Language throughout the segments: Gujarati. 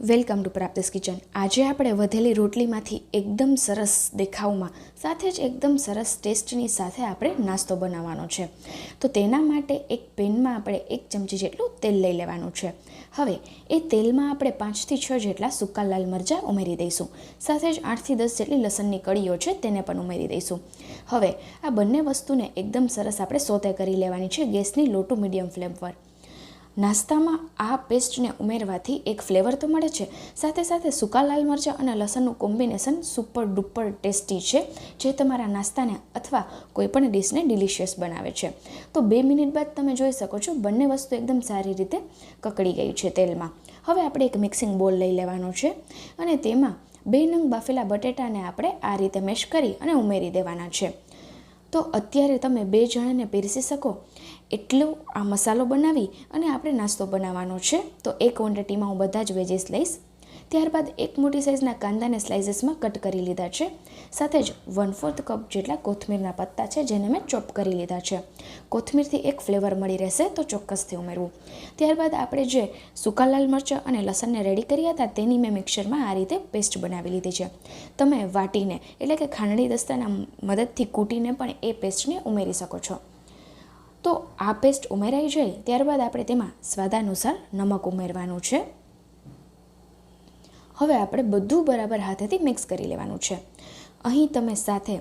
Welcome to પ્રાપ્તિસ kitchen. આજે આપણે વધેલી રોટલીમાંથી એકદમ સરસ દેખાવમાં, સાથે જ એકદમ સરસ ટેસ્ટની સાથે આપણે નાસ્તો બનાવવાનો છે. તો તેના માટે એક પેનમાં આપણે એક ચમચી જેટલું તેલ લઈ લેવાનું છે. હવે, એ તેલમાં આપણે પાંચથી છ જેટલા સૂકા લાલ મરચાં ઉમેરી દઈશું. સાથે જ આઠથી દસ જેટલી લસણની કળીઓ છે તેને પણ ઉમેરી દઈશું. હવે, આ બંને વસ્તુને એકદમ સરસ આપણે સોતે કરી લેવાની છે ગેસની લો મીડિયમ ફ્લેમ પર. નાસ્તામાં આ પેસ્ટને ઉમેરવાથી એક ફ્લેવર તો મળે છે. સાથે સાથે સૂકા લાલ મરચાં અને લસણનું કોમ્બિનેશન સુપર ડુપર ટેસ્ટી છે, જે તમારા નાસ્તાને અથવા કોઈપણ ડીશને ડિલિશિયસ બનાવે છે. તો બે મિનિટ બાદ તમે જોઈ શકો છો, બંને વસ્તુ એકદમ સારી રીતે કકડી ગઈ છે તેલમાં. હવે આપણે એક મિક્સિંગ બોલ લઈ લેવાનો છે અને તેમાં બે નંગ બાફેલા બટેટાને આપણે આ રીતે મેશ કરી અને ઉમેરી દેવાના છે. તો અત્યારે તમે બે જણાને પીરસી શકો એટલો આ મસાલો બનાવી અને આપણે નાસ્તો બનાવવાનો છે. તો એ ક્વોન્ટિટીમાં હું બધા જ વેજીસ લઈશ. ત્યારબાદ એક મોટી સાઇઝના કાંદાને સ્લાઇસીસમાં કટ કરી લીધા છે. સાથે જ વન ફોર્થ કપ જેટલા કોથમીરના પત્તા છે જેને મેં ચોપ કરી લીધા છે. કોથમીરથી એક ફ્લેવર મળી રહેશે તો ચોક્કસથી ઉમેરવું. ત્યારબાદ આપણે જે સૂકા લાલ મરચાં અને લસણને રેડી કર્યા હતા તેની મેં મિક્સરમાં આ રીતે પેસ્ટ બનાવી લીધી છે. તમે વાટીને એટલે કે ખાંડણી દસ્તાના મદદથી કૂટીને પણ એ પેસ્ટને ઉમેરી શકો છો. તો આ પેસ્ટ ઉમેરાઈ જાય ત્યારબાદ આપણે તેમાં સ્વાદાનુસાર નમક ઉમેરવાનું છે. હવે આપણે બધું બરાબર હાથેથી મિક્સ કરી લેવાનું છે. અહીં તમે સાથે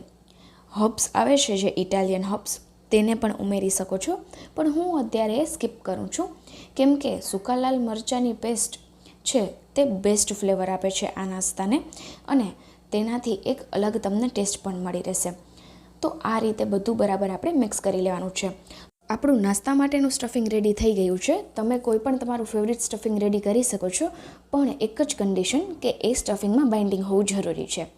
હબ્સ આવે છે, જે ઇટાલિયન હબ્સ, તેને પણ ઉમેરી શકો છો. પણ હું અત્યારે સ્કીપ કરું છું, કેમ કે સૂકા લાલ મરચાંની પેસ્ટ છે તે બેસ્ટ ફ્લેવર આપે છે આ નાસ્તાને. અને તેનાથી એક અલગ તમને ટેસ્ટ પણ મળી રહેશે. તો આ રીતે બધું બરાબર આપણે મિક્સ કરી લેવાનું છે. આપણું નાસ્તા માટેનું સ્ટફિંગ રેડી થઈ ગયું છે. તમે કોઈ પણ તમારું ફેવરિટ સ્ટફિંગ રેડી કરી શકો છો, પણ એક જ કન્ડિશન કે એ સ્ટફિંગમાં બાઇન્ડિંગ હોવું જરૂરી છે.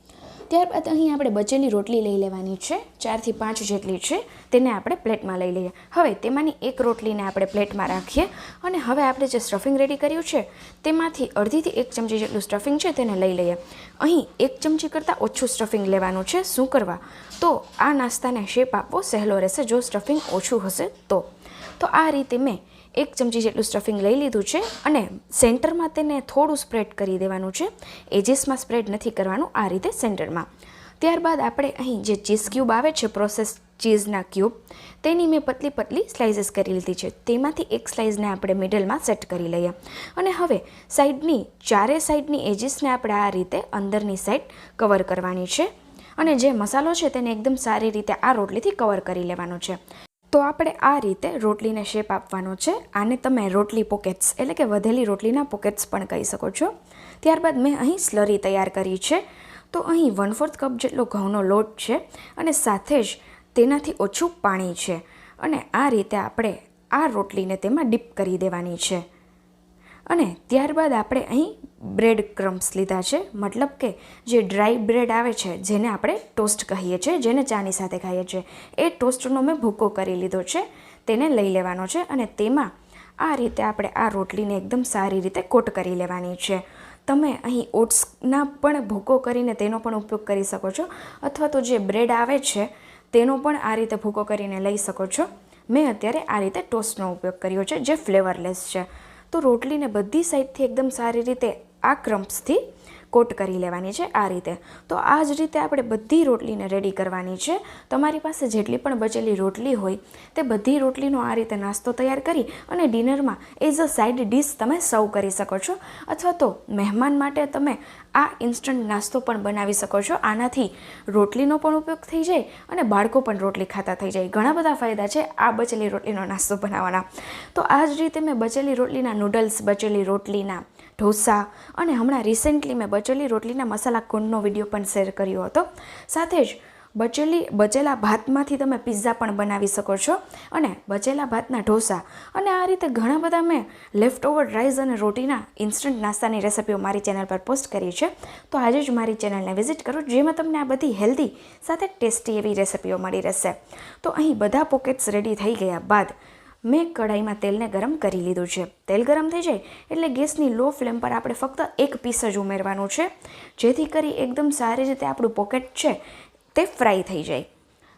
ત્યારબાદ અહીં આપણે બચેલી રોટલી લઈ લેવાની છે. ચારથી પાંચ જેટલી છે. તેને આપણે પ્લેટમાં લઈ લઈએ. હવે તેમાંની એક રોટલીને આપણે પ્લેટમાં રાખીએ. અને હવે આપણે જે સ્ટફિંગ રેડી કર્યું છે, તેમાંથી અડધીથી એક ચમચી જેટલું સ્ટફિંગ છે તેને લઈ લઈએ. અહીં એક ચમચી કરતાં ઓછું સ્ટફિંગ લેવાનું છે. શું કરવા? તો આ નાસ્તાને શેપ આપવો સહેલો રહેશે. જો સ્ટફિંગ ઓછું હશે તો. તો આ રીતે મેં એક ચમચી જેટલું સ્ટફિંગ લઈ લીધું છે અને સેન્ટરમાં તેને થોડું સ્પ્રેડ કરી દેવાનું છે. એજીસમાં સ્પ્રેડ નથી કરવાનું આ રીતે સેન્ટરમાં ત્યારબાદ આપણે અહીં જે ચીઝ ક્યુબ આવે છે પ્રોસેસ ચીઝના ક્યુબ તેની મેં પતલી પતલી સ્લાઇસીસ કરી લીધી છે. તેમાંથી એક સ્લાઇસને આપણે મિડલમાં સેટ કરી લઈએ. અને હવે સાઈડની, ચારે સાઈડની એજીસને આપણે આ રીતે અંદરની સાઈડ કવર કરવાની છે. અને જે મસાલો છે તેને એકદમ સારી રીતે આ રોટલીથી કવર કરી લેવાનો છે. તો આપણે આ રીતે રોટલીને શેપ આપવાનો છે. આને તમે રોટલી પોકેટ્સ એટલે કે વધેલી રોટલીના પોકેટ્સ પણ કહી શકો છો. ત્યારબાદ મેં અહીં સ્લરી તૈયાર કરી છે. તો અહીં વન ફોર્થ કપ જેટલો ઘઉંનો લોટ છે અને સાથે જ તેનાથી ઓછું પાણી છે. અને આ રીતે આપણે આ રોટલીને તેમાં ડીપ કરી દેવાની છે. અને ત્યારબાદ આપણે અહીં બ્રેડ ક્રમ્સ લીધા છે. મતલબ કે જે ડ્રાય બ્રેડ આવે છે, જેને આપણે ટોસ્ટ કહીએ છીએ, જેને ચાની સાથે ખાઈએ છીએ, એ ટોસ્ટનો મેં ભૂકો કરી લીધો છે. તેને લઈ લેવાનો છે અને તેમાં આ રીતે આપણે આ રોટલીને એકદમ સારી રીતે કોટ કરી લેવાની છે. તમે અહીં ઓટ્સના પણ ભૂકો કરીને તેનો પણ ઉપયોગ કરી શકો છો, અથવા તો જે બ્રેડ આવે છે, તેનો પણ આ રીતે ભૂકો કરીને લઈ શકો છો. મેં અત્યારે આ રીતે ટોસ્ટનો ઉપયોગ કર્યો છે, જે ફ્લેવરલેસ છે. તો રોટલીને બધી સાઈડથી એકદમ સારી રીતે આ ક્રમ્પ્સથી કોટ કરી લેવાની છે આ રીતે. તો આ જ રીતે આપણે બધી રોટલીને રેડી કરવાની છે. તમારી પાસે જેટલી પણ બચેલી રોટલી હોય તે બધી રોટલીનો આ રીતે નાસ્તો તૈયાર કરી અને ડિનરમાં એઝ અ સાઇડ ડીશ તમે સર્વ કરી શકો છો. અથવા તો મહેમાન માટે તમે આ ઇન્સ્ટન્ટ નાસ્તો પણ બનાવી શકો છો. આનાથી રોટલીનો પણ ઉપયોગ થઈ જાય અને બાળકો પણ રોટલી ખાતા થઈ જાય. ઘણા બધા ફાયદા છે આ બચેલી રોટલીનો નાસ્તો બનાવવાના. તો આ જ રીતે મેં બચેલી રોટલીના નૂડલ્સ બચેલી રોટલીના ઢોસા અને હમણાં રિસેન્ટલી મેં બચેલી રોટલીના મસાલા કુંડનો વીડિયો પણ શેર કર્યો હતો. સાથે જ બચેલી, બચેલા ભાતમાંથી તમે પિઝા પણ બનાવી શકો છો અને બચેલા ભાતના ઢોસા. અને આ રીતે ઘણા બધા મેં લેફ્ટ ઓવર રાઈસ અને રોટીના ઇન્સ્ટન્ટ નાસ્તાની રેસિપીઓ મારી ચેનલ પર પોસ્ટ કરી છે. તો આજે જ મારી ચેનલને વિઝિટ કરો, જેમાં તમને આ બધી હેલ્ધી સાથે ટેસ્ટી એવી રેસિપીઓ મળી રહેશે. તો અહીં બધા પોકેટ્સ રેડી થઈ ગયા બાદ મેં કઢાઈમાં તેલને ગરમ કરી લીધું છે. તેલ ગરમ થઈ જાય એટલે ગેસની લો ફ્લેમ પર આપણે ફક્ત એક પીસ જ ઉમેરવાનું છે. જેથી કરી એકદમ સારી રીતે આપણું પોકેટ છે તે ફ્રાય થઈ જાય.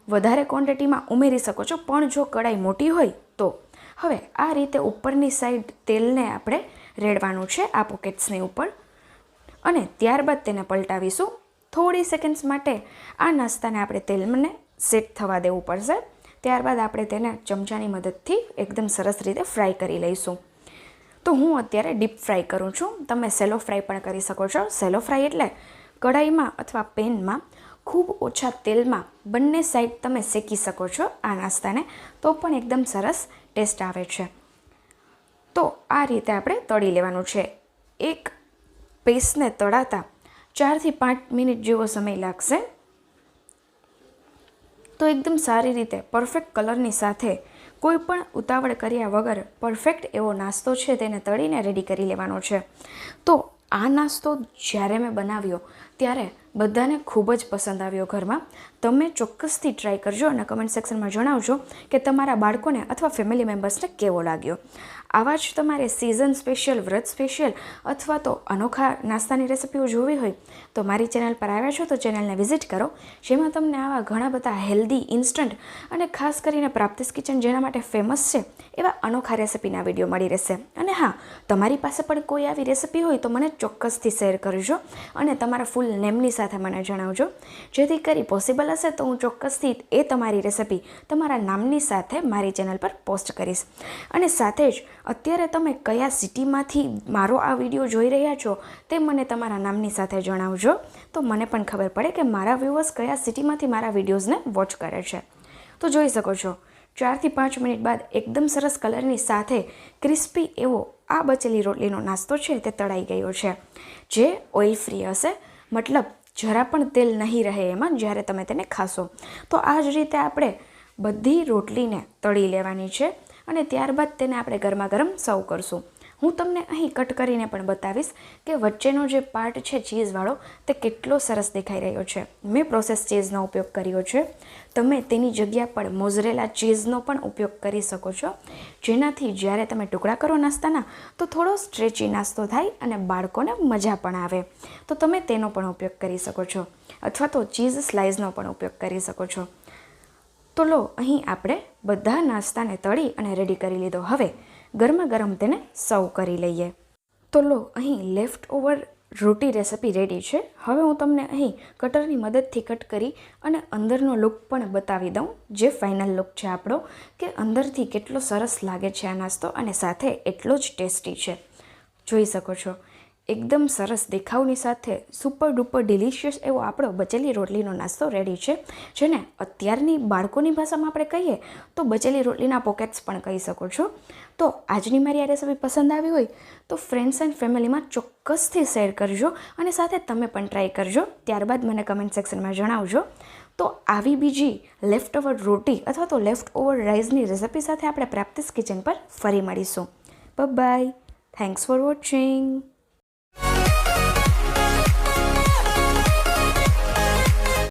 વધારે ક્વોન્ટિટીમાં ઉમેરી શકો છો, પણ જો કઢાઈ મોટી હોય તો. હવે આ રીતે ઉપરની સાઈડ તેલને આપણે રેડવાનું છે આ પોકેટ્સની ઉપર. અને ત્યારબાદ તેને પલટાવીશું. થોડી સેકન્ડ્સ માટે આ નાસ્તાને આપણે તેલને સેટ થવા દેવું પડશે. ત્યારબાદ આપણે તેને ચમચાની મદદથી એકદમ સરસ રીતે ફ્રાય કરી લઈશું. તો હું અત્યારે ડીપ ફ્રાય કરું છું. તમે સેલો ફ્રાય પણ કરી શકો છો. સેલો ફ્રાય એટલે કઢાઈમાં અથવા પેનમાં ખૂબ ઓછા તેલમાં બંને સાઈડ તમે શેકી શકો છો આ નાસ્તાને. તો પણ એકદમ સરસ ટેસ્ટ આવે છે. તો આ રીતે આપણે તળી લેવાનું છે. એક પેસ્ટને તળાતા ચારથી પાંચ મિનિટ જેવો સમય લાગશે. તો એકદમ સારી રીતે પરફેક્ટ કલરની સાથે કોઈ પણ ઉતાવળ કર્યા વગર પરફેક્ટ એવો નાસ્તો છે તેને તળીને રેડી કરી લેવાનો છે. તો આ નાસ્તો જ્યારે મેં બનાવ્યો, ત્યારે બધાને ખૂબ જ પસંદ આવ્યો ઘરમાં. તમે ચોક્કસથી ટ્રાય કરજો અને કમેન્ટ સેક્શનમાં જણાવજો કે તમારા બાળકોને અથવા ફેમિલી મેમ્બર્સને કેવો લાગ્યો. આવા જ તમારે સિઝન સ્પેશિયલ વ્રત સ્પેશિયલ અથવા તો અનોખા નાસ્તાની રેસિપીઓ જોવી હોય તો મારી ચેનલ પર આવ્યા છો તો ચેનલને વિઝિટ કરો. જેમાં તમને આવા ઘણા બધા હેલ્ધી ઇન્સ્ટન્ટ અને ખાસ કરીને પ્રાપ્તિસ કિચન જેના માટે ફેમસ છે એવા અનોખા રેસિપીના વીડિયો મળી રહેશે. અને હા, તમારી પાસે પણ કોઈ આવી રેસિપી હોય તો મને ચોક્કસથી શેર કરજો અને તમારા ફૂલ નેમની સાથે મને જણાવજો. જેથી કરી પોસિબલ હશે તો હું ચોક્કસથી એ તમારી રેસિપી તમારા નામની સાથે મારી ચેનલ પર પોસ્ટ કરીશ. અને સાથે જ અત્યારે તમે કયા સિટીમાંથી મારો આ વીડિયો જોઈ રહ્યા છો તે મને તમારા નામની સાથે જણાવજો. તો મને પણ ખબર પડે કે મારા વ્યૂઅર્સ કયા સિટીમાંથી મારા વિડીયોઝને વોચ કરે છે. તો જોઈ શકો છો, ચારથી પાંચ મિનિટ બાદ એકદમ સરસ કલરની સાથે ક્રિસ્પી એવો આ બચેલી રોટલીનો નાસ્તો છે તે તળાઈ ગયો છે. જે ઓઇલ ફ્રી હશે, મતલબ જરા પણ તેલ નહીં રહે એમાં જ્યારે તમે તેને ખાશો. તો આ જ રીતે આપણે બધી રોટલીને તળી લેવાની છે. અને ત્યારબાદ તેને આપણે ગરમા ગરમ સર્વ કરશું. હું તમને અહીં કટ કરીને પણ બતાવીશ કે વચ્ચેનો જે પાર્ટ છે ચીઝવાળો તે કેટલો સરસ દેખાઈ રહ્યો છે. મેં પ્રોસેસ ચીઝનો ઉપયોગ કર્યો છે. તમે તેની જગ્યા પર મોઝરેલા ચીઝનો પણ ઉપયોગ કરી શકો છો. જેનાથી જ્યારે તમે ટુકડા કરો નાસ્તાના, તો થોડો સ્ટ્રેચી નાસ્તો થાય અને બાળકોને મજા પણ આવે. તો તમે તેનો પણ ઉપયોગ કરી શકો છો. અથવા તો ચીઝ સ્લાઇસનો પણ ઉપયોગ કરી શકો છો. તો લો, અહીં આપણે બધા નાસ્તાને તળી અને રેડી કરી લીધો. હવે ગરમા ગરમ તેને સર્વ કરી લઈએ. તો લો, અહીં લેફ્ટ ઓવર રોટી રેસિપી રેડી છે. હવે હું તમને અહીં કટરની મદદથી કટ કરી અને અંદરનો લુક પણ બતાવી દઉં. જે ફાઇનલ લુક છે આપણો, કે અંદરથી કેટલો સરસ લાગે છે આ નાસ્તો અને સાથે એટલો જ ટેસ્ટી છે. જોઈ શકો છો. એકદમ સરસ દેખાવની સાથે સુપર ડુપર ડિલિશિયસ એવો આપણો બચેલી રોટલીનો નાસ્તો રેડી છે. જેને અત્યારની બાળકોની ભાષામાં આપણે કહીએ તો બચેલી રોટલીના પોકેટ્સ પણ કહી શકો છો. તો આજની મારી આ રેસીપી પસંદ આવી હોય તો ફ્રેન્ડ્સ એન્ડ ફેમિલીમાં ચોક્કસથી શેર કરજો અને સાથે તમે પણ ટ્રાય કરજો. ત્યારબાદ મને કમેન્ટ સેક્શનમાં જણાવજો. તો આવી બીજી લેફ્ટ ઓવર રોટી અથવા તો લેફ્ટ ઓવર રાઈસની રેસિપી સાથે આપણે પ્રેક્ટિસ કિચન પર ફરી મળીશું. By thanks for watching